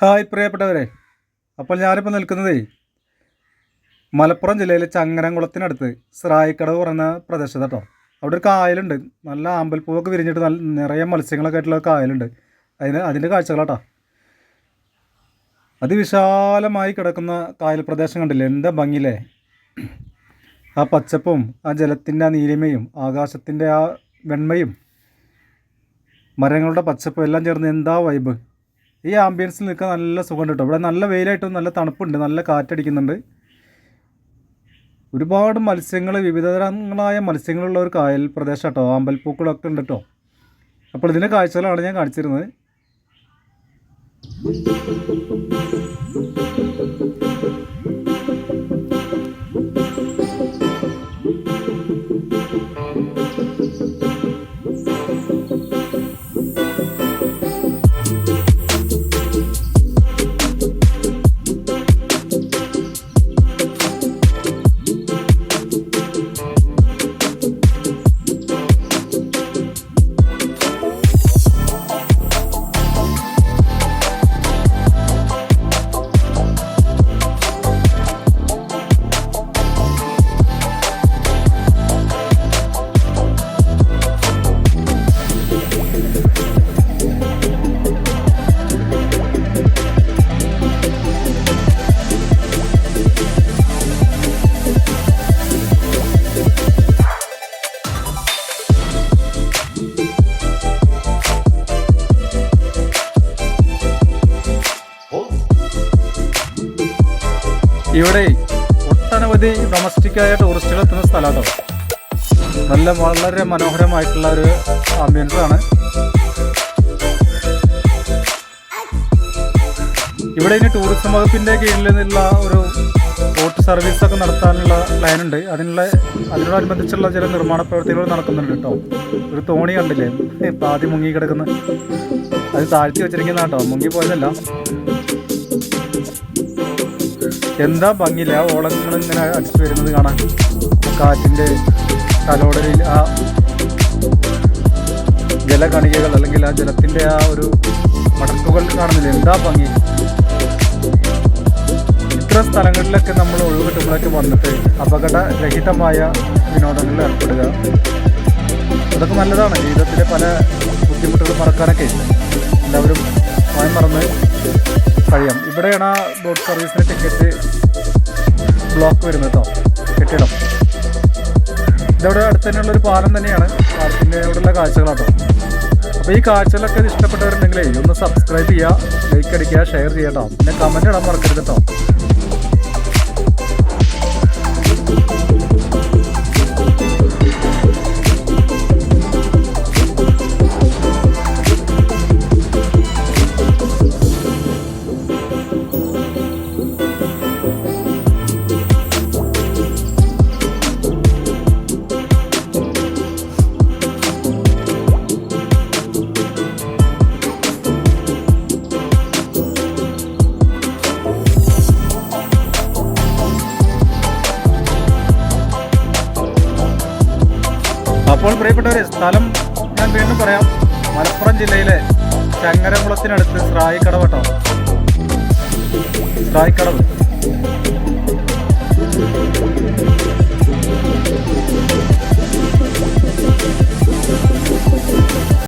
Hi പ്രിയപ്പെട്ടവരെ. അപ്പോൾ ഞാനിപ്പോൾ നിൽക്കുന്നത് മലപ്പുറം ജില്ലയിലെ ചങ്ങരംകുളത്തിനടുത്ത് സ്രായിക്കടവ് പറയുന്ന പ്രദേശത്ത് കേട്ടോ അവിടെ ഒരു കായലുണ്ട്. നല്ല ആമ്പൽപ്പൂവൊക്കെ വിരിഞ്ഞിട്ട് നല്ല നിറയെ മത്സ്യങ്ങളൊക്കെ ആയിട്ടുള്ള കായലുണ്ട്. അതിന് അതിന്റെ കാഴ്ചകളാട്ടോ അതിവിശാലമായി കിടക്കുന്ന കായൽ പ്രദേശം കണ്ടില്ലേ? എന്താ ഭംഗിയില്ലേ? ആ പച്ചപ്പും ആ ജലത്തിന്റെ ആ നീലിമയും ആകാശത്തിന്റെ ആ വെണ്മയും മരങ്ങളുടെ പച്ചപ്പും എല്ലാം ചേർന്ന് എന്താ വൈബ് ഈ ആംബിയൻസിൽ നിൽക്കാൻ നല്ല സുഖമുണ്ട് കേട്ടോ. ഇവിടെ നല്ല വെയിലായിട്ടും നല്ല തണുപ്പുണ്ട്. നല്ല കാറ്റടിക്കുന്നുണ്ട്. ഒരുപാട് മത്സ്യങ്ങൾ വിവിധതരങ്ങളായ മത്സ്യങ്ങളുള്ള ഒരു കായൽ പ്രദേശം കേട്ടോ. അമ്പൽപ്പൂക്കളൊക്കെ ഉണ്ട് കേട്ടോ. അപ്പോൾ ഇതിന്റെ കാഴ്ചകളാണ് ഞാൻ കാണിച്ചിരുന്നത്. ഇവിടെ ഒട്ടനവധി ഡൊമസ്റ്റിക്കായ ടൂറിസ്റ്റുകൾ എത്തുന്ന സ്ഥലമാണ് നല്ല വളരെ മനോഹരമായിട്ടുള്ള ഒരു ആംബിയൻസാണ് ഇവിടെ ഇനി ടൂറിസം വകുപ്പിന്റെ കീഴിൽ നിന്നുള്ള ഒരു ബോട്ട് സർവീസ് ഒക്കെ നടത്താനുള്ള പ്ലാനുണ്ട് അതിനുള്ള അതിനോടനുബന്ധിച്ചുള്ള ചില നിർമ്മാണ പ്രവർത്തികൾ നടക്കുന്നുണ്ട് കേട്ടോ. ഒരു തോണി കണ്ടില്ലേ? ആദ്യം മുങ്ങി കിടക്കുന്ന. അത് താഴ്ത്തി വെച്ചിരിക്കുന്ന കേട്ടോ. മുങ്ങി പോയതല്ല. എന്താ ഭംഗിയില്ല. ആ ഓളങ്ങൾ ഇങ്ങനെ അടിച്ചു വരുന്നത് കാണാൻ. കാറ്റിന്റെ തലോടലിൽ ആ ജലകണികകൾ അല്ലെങ്കിൽ ആ ജലത്തിന്റെ ആ ഒരു മടക്കുകൾ കാണുന്നില്ല? എന്താ ഭംഗി? ഇത്ര സ്ഥലങ്ങളിലൊക്കെ നമ്മൾ ഒഴിവ് കിട്ടുമ്പോഴൊക്കെ വന്നിട്ട് അപകടരഹിതമായ വിനോദങ്ങളിൽ ഏർപ്പെടുക. അതൊക്കെ നല്ലതാണ്. ജീവിതത്തിലെ പല ബുദ്ധിമുട്ടുകൾ മറക്കാനൊക്കെ എല്ലാവരും മറന്ന് കഴിയാം ഇവിടെയാണ് ആ ബോട്ട് സർവീസിന്റെ ടിക്കറ്റ് ബ്ലോക്ക് വരുന്നത് കേട്ടോ കെട്ടിടം. ഇതവിടെ അടുത്ത് തന്നെയുള്ള ഒരു പാലം തന്നെയാണ്. പാലത്തിന്റെ അവിടെയുള്ള കാഴ്ചകളാട്ടോ അപ്പോൾ ഈ കാഴ്ചകളൊക്കെ ഇഷ്ടപ്പെട്ടവരുണ്ടെങ്കിൽ ഒന്ന് സബ്സ്ക്രൈബ് ചെയ്യുക ലൈക്ക് അടിക്കുക ഷെയർ ചെയ്യട്ടോ പിന്നെ കമന്റ് ഇടാൻ മറക്കരുത് കേട്ടോ അപ്പോൾ പ്രിയപ്പെട്ടവരെ സ്ഥലം ഞാൻ വീണ്ടും പറയാം. മലപ്പുറം ജില്ലയിലെ ചങ്ങരകുളത്തിനടുത്ത് സ്രായിക്കടവട്ടോ സ്രായിക്കടവ്